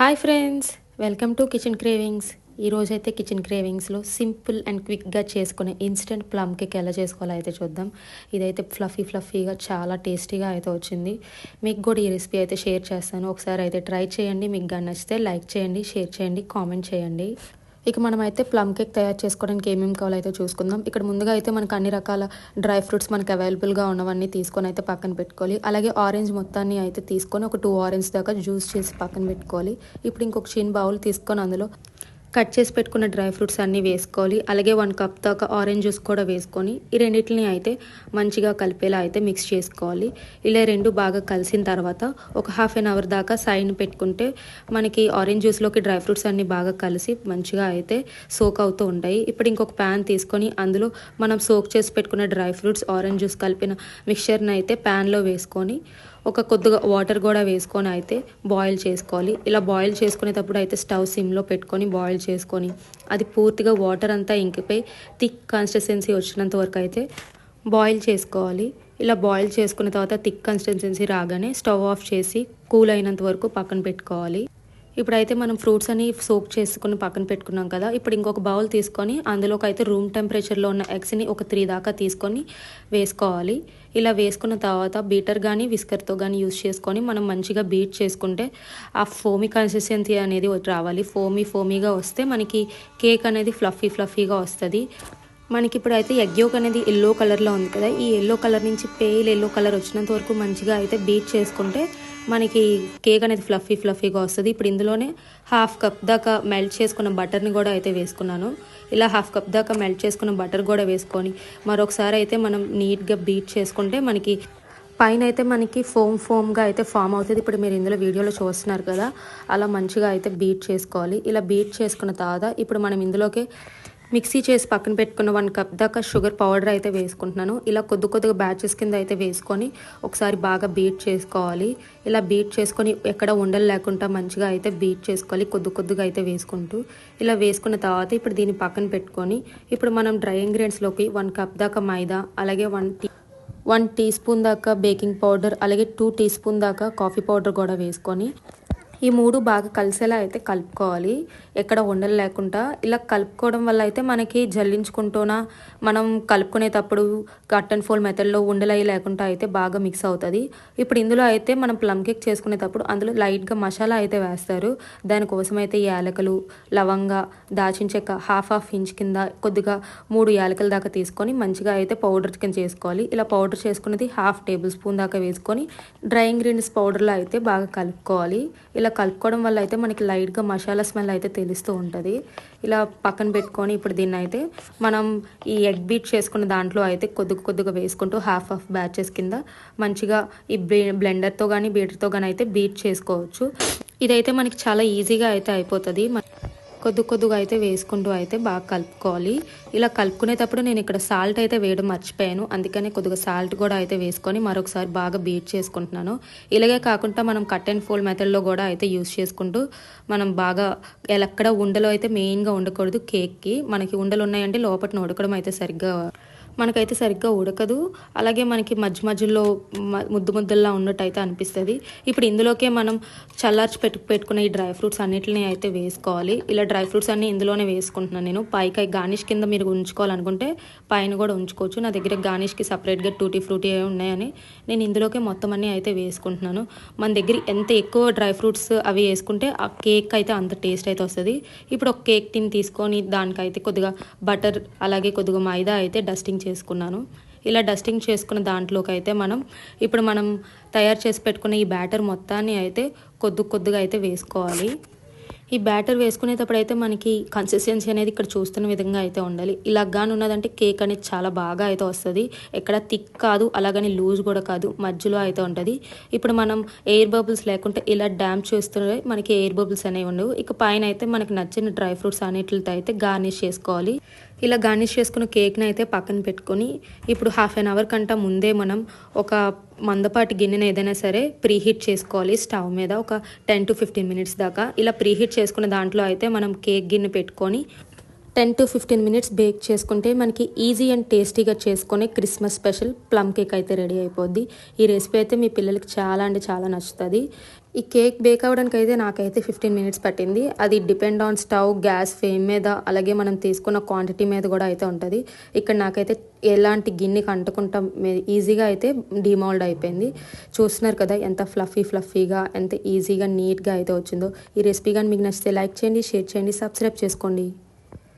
Hi friends welcome to kitchen cravings. ఈరోజైతే అయితే kitchen క్రేవింగ్స్లో సింపుల్ అండ్ క్విక్గా చేసుకునే ఇన్స్టెంట్ ప్లమ్ కేక్ ఎలా చేసుకోవాలో అయితే చూద్దాం. ఇదైతే ఫ్లఫీ ఫ్లఫీగా చాలా టేస్టీగా అయితే వచ్చింది. మీకు కూడా ఈ రెసిపీ అయితే షేర్ చేస్తాను. ఒకసారి అయితే ట్రై చేయండి. మీకు కానీ నచ్చితే లైక్ చేయండి షేర్ చేయండి కామెంట్ చేయండి. ఇక మనం అయితే ప్లమ్ కేక్ తయారు చేసుకోవడానికి ఏమేమి కావాలో అయితే చూసుకుందాం. ఇక్కడ ముందుగా అయితే మనకు అన్ని రకాల డ్రై ఫ్రూట్స్ మనకు అవైలబుల్గా ఉన్నవన్నీ తీసుకొని అయితే పక్కన పెట్టుకోవాలి. అలాగే ఆరెంజ్ మొత్తాన్ని అయితే తీసుకొని ఒక టూ ఆరెంజ్ దాకా జ్యూస్ చేసి పక్కన పెట్టుకోవాలి. ఇప్పుడు ఇంకొక చిన్న బౌల్ తీసుకొని అందులో కట్ చేసి పెట్టుకున్న డ్రై ఫ్రూట్స్ అన్నీ వేసుకోవాలి. అలాగే వన్ కప్ దాకా ఆరెంజ్ జ్యూస్ కూడా వేసుకొని ఈ రెండింటిని అయితే మంచిగా కలిపేలా అయితే మిక్స్ చేసుకోవాలి. ఇలా రెండు బాగా కలిసిన తర్వాత ఒక హాఫ్ అన్ అవర్ దాకా సైన్ పెట్టుకుంటే మనకి ఆరెంజ్ జ్యూస్లోకి డ్రై ఫ్రూట్స్ అన్నీ బాగా కలిసి మంచిగా అయితే సోక్ అవుతూ ఉంటాయి. ఇప్పుడు ఇంకొక ప్యాన్ తీసుకొని అందులో మనం సోక్ చేసి పెట్టుకున్న డ్రై ఫ్రూట్స్ ఆరెంజ్ జ్యూస్ కలిపిన మిక్చర్ని అయితే ప్యాన్లో వేసుకొని ఒక కొద్దిగా వాటర్ కూడా వేసుకొని అయితే బాయిల్ చేసుకోవాలి. ఇలా బాయిల్ చేసుకునేటప్పుడు అయితే స్టవ్ సిమ్లో పెట్టుకొని బాయిల్ చేసుకొని అది పూర్తిగా వాటర్ అంతా ఇంకిపోయి థిక్ కన్సిస్టెన్సీ వచ్చినంత వరకు అయితే బాయిల్ చేసుకోవాలి. ఇలా బాయిల్ చేసుకున్న తర్వాత థిక్ కన్సిస్టెన్సీ రాగానే స్టవ్ ఆఫ్ చేసి కూల్ అయినంత వరకు పక్కన పెట్టుకోవాలి. ఇప్పుడైతే మనం ఫ్రూట్స్ అని సోక్ చేసుకుని పక్కన పెట్టుకున్నాం కదా ఇప్పుడు ఇంకొక బౌల్ తీసుకొని అందులోకి అయితే రూమ్ టెంపరేచర్లో ఉన్న ఎగ్స్ని ఒక త్రీ దాకా తీసుకొని వేసుకోవాలి. ఇలా వేసుకున్న తర్వాత బీటర్ కానీ విస్కర్తో కానీ యూస్ చేసుకొని మనం మంచిగా బీట్ చేసుకుంటే ఆ ఫోమీ కన్సిస్టెన్సీ అనేది రావాలి. ఫోమీ ఫోమీగా వస్తే మనకి కేక్ అనేది ఫ్లఫీ ఫ్లఫీగా వస్తుంది. మనకి ఇప్పుడు అయితే ఎగ్ యోక్ అనేది ఎల్లో కలర్లో ఉంది కదా. ఈ ఎల్లో కలర్ నుంచి పేల్ ఎల్లో కలర్ వచ్చినంత వరకు మంచిగా అయితే బీట్ చేసుకుంటే మనకి కేక్ అనేది ఫ్లఫీ ఫ్లఫీగా వస్తుంది. ఇప్పుడు ఇందులోనే హాఫ్ కప్ దాకా మెల్ట్ చేసుకున్న బటర్ని కూడా అయితే వేసుకున్నాను. ఇలా హాఫ్ కప్ దాకా మెల్ట్ చేసుకున్న బటర్ కూడా వేసుకొని మరొకసారి అయితే మనం నీట్గా బీట్ చేసుకుంటే మనకి పైన అయితే మనకి ఫోమ్ ఫోమ్గా అయితే ఫామ్ అవుతుంది. ఇప్పుడు మీరు ఇందులో వీడియోలో చూస్తున్నారు కదా. అలా మంచిగా అయితే బీట్ చేసుకోవాలి. ఇలా బీట్ చేసుకున్న తర్వాత ఇప్పుడు మనం ఇందులోకి మిక్సీ చేసి పక్కన పెట్టుకున్న వన్ కప్ దాకా షుగర్ పౌడర్ అయితే వేసుకుంటున్నాను. ఇలా కొద్ది కొద్దిగా బ్యాచెస్ కింద అయితే వేసుకొని ఒకసారి బాగా బీట్ చేసుకోవాలి. ఇలా బీట్ చేసుకొని ఎక్కడ ఉండలు లేకుండా మంచిగా అయితే బీట్ చేసుకోవాలి. కొద్ది కొద్దిగా అయితే వేసుకుంటూ ఇలా వేసుకున్న తర్వాత ఇప్పుడు దీన్ని పక్కన పెట్టుకొని ఇప్పుడు మనం డ్రై ఇంగ్రీడియంట్స్లోకి వన్ కప్ దాకా మైదా అలాగే one tea one teaspoon దాకా బేకింగ్ పౌడర్ అలాగే టూ టీ స్పూన్ దాకా కాఫీ పౌడర్ కూడా వేసుకొని ఈ మూడు బాగా కలిసేలా అయితే కలుపుకోవాలి. ఎక్కడ ఉండలు లేకుండా ఇలా కలుపుకోవడం వల్ల అయితే మనకి జల్లించుకుంటూనా మనం కలుపుకునేటప్పుడు కట్ అండ్ ఫోల్ మెథడ్లో ఉండలై లేకుండా అయితే బాగా మిక్స్ అవుతుంది. ఇప్పుడు ఇందులో అయితే మనం ప్లమ్ కేక్ చేసుకునేటప్పుడు అందులో లైట్గా మసాలా అయితే వేస్తారు. దానికోసం అయితే యాలకులు లవంగ దాచిన చెక్క హాఫ్ హాఫ్ ఇంచ్ కింద కొద్దిగా మూడు యాలకల దాకా తీసుకొని మంచిగా అయితే పౌడర్ కింద చేసుకోవాలి. ఇలా పౌడర్ చేసుకున్నది హాఫ్ టేబుల్ స్పూన్ దాకా వేసుకొని డ్రై ఇంగ్రీడియంట్స్ పౌడర్లో అయితే బాగా కలుపుకోవాలి. ఇలా కలుపుకోవడం వల్ల అయితే మనకి లైట్గా మసాలా స్మెల్ అయితే తెలుస్తూ ఉంటుంది. ఇలా పక్కన పెట్టుకొని ఇప్పుడు దీన్ని అయితే మనం ఈ ఎగ్ బీట్ చేసుకున్న దాంట్లో అయితే కొద్దిగా కొద్దిగా వేసుకుంటూ హాఫ్ హాఫ్ బ్యాచెస్ కింద మంచిగా ఈ బ్లెండర్తో కానీ బీటర్తో కానీ అయితే బీట్ చేసుకోవచ్చు. ఇదైతే మనకి చాలా ఈజీగా అయితే అయిపోతుంది. కొద్ది కొద్దిగా అయితే వేసుకుంటూ అయితే బాగా కలుపుకోవాలి. ఇలా కలుపుకునేటప్పుడు నేను ఇక్కడ సాల్ట్ అయితే వేయడం మర్చిపోయాను. అందుకనే కొద్దిగా సాల్ట్ కూడా అయితే వేసుకొని మరొకసారి బాగా బీట్ చేసుకుంటున్నాను. ఇలాగే కాకుండా మనం కట్ అండ్ ఫోల్డ్ మెథడ్లో కూడా అయితే యూస్ చేసుకుంటూ మనం బాగా ఎక్కడ ఉండలో అయితే మెయిన్గా ఉండకూడదు కేక్కి. మనకి ఉండలు ఉన్నాయంటే లోపల ఉడకడం అయితే సరిగ్గా మనకైతే సరిగ్గా ఉడకదు. అలాగే మనకి మధ్య మధ్యలో ముద్దు ముద్దల్లా ఉన్నట్టు అయితే అనిపిస్తుంది. ఇప్పుడు ఇందులోకే మనం చల్లార్చి పెట్టు పెట్టుకున్న ఈ డ్రై ఫ్రూట్స్ అన్నిటిని అయితే వేసుకోవాలి. ఇలా డ్రై ఫ్రూట్స్ అన్ని ఇందులోనే వేసుకుంటున్నాను నేను. పైకి గార్నిష్ కింద మీరు ఉంచుకోవాలనుకుంటే పైన కూడా ఉంచుకోవచ్చు. నా దగ్గర గార్నిష్కి సపరేట్గా టూటీ ఫ్రూటీ ఉన్నాయని నేను ఇందులోకే మొత్తం అన్నీ అయితే వేసుకుంటున్నాను. మన దగ్గర ఎంత ఎక్కువ డ్రై ఫ్రూట్స్ అవి వేసుకుంటే ఆ కేక్ అయితే అంత టేస్ట్ అయితే వస్తుంది. ఇప్పుడు ఒక కేక్ టిన్ తీసుకొని దానికైతే కొద్దిగా బటర్ అలాగే కొద్దిగా మైదా అయితే డస్టింగ్ చేసుకున్నాను. ఇలా డస్టింగ్ చేసుకున్న దాంట్లోకి అయితే మనం ఇప్పుడు మనం తయారు చేసి పెట్టుకున్న ఈ బ్యాటర్ మొత్తాన్ని అయితే కొద్ది కొద్దిగా అయితే వేసుకోవాలి. ఈ బ్యాటర్ వేసుకునేటప్పుడు అయితే మనకి కన్సిస్టెన్సీ అనేది ఇక్కడ చూస్తున్న విధంగా అయితే ఉండాలి. ఇలాగానే ఉన్నదంటే కేక్ అనేది చాలా బాగా అయితే వస్తుంది. ఎక్కడ థిక్ కాదు అలాగని లూజ్ కూడా కాదు మధ్యలో అయితే ఉంటుంది. ఇప్పుడు మనం ఎయిర్ బబుల్స్ లేకుంటే ఇలా డ్యామ్ చేస్తుంటే మనకి ఎయిర్ బబుల్స్ అనేవి ఉండవు. ఇక పైన అయితే మనకి నచ్చిన డ్రై ఫ్రూట్స్ అన్నిటితో అయితే గార్నిష్ చేసుకోవాలి. ఇలా గార్నిష్ చేసుకున్న కేక్ని అయితే పక్కన పెట్టుకొని ఇప్పుడు హాఫ్ అన్ అవర్ కంట ముందే మనం ఒక మందపాటి గిన్నెను ఏదైనా సరే ప్రీహీట్ చేసుకోవాలి. స్టవ్ మీద ఒక టెన్ టు ఫిఫ్టీన్ మినిట్స్ దాకా ఇలా ప్రీహీట్ చేసుకున్న దాంట్లో అయితే మనం కేక్ గిన్నె పెట్టుకొని ten to fifteen minutes bake చేసుకుంటే మనకి ఈజీ అండ్ టేస్టీగా చేసుకునే క్రిస్మస్ స్పెషల్ ప్లమ్ కేక్ అయితే రెడీ అయిపోద్ది. ఈ రెసిపీ అయితే మీ పిల్లలకి చాలా అంటే చాలా నచ్చుతుంది. ఈ కేక్ బేక్ అవ్వడానికి అయితే నాకైతే ఫిఫ్టీన్ మినిట్స్ పట్టింది. అది depend on stove gas flame మీద అలాగే మనం తీసుకున్న క్వాంటిటీ మీద కూడా అయితే ఉంటుంది. ఇక్కడ నాకైతే ఎలాంటి గిన్నెకి అంటుకుంటాం ఈజీగా అయితే డిమోల్డ్ అయిపోయింది. చూస్తున్నారు కదా ఎంత ఫ్లఫీ ఫ్లఫీగా ఎంత ఈజీగా నీట్గా అయితే వచ్చిందో. ఈ రెసిపీ కానీ మీకు నచ్చితే లైక్ చేయండి షేర్ చేయండి సబ్స్క్రైబ్ చేసుకోండి.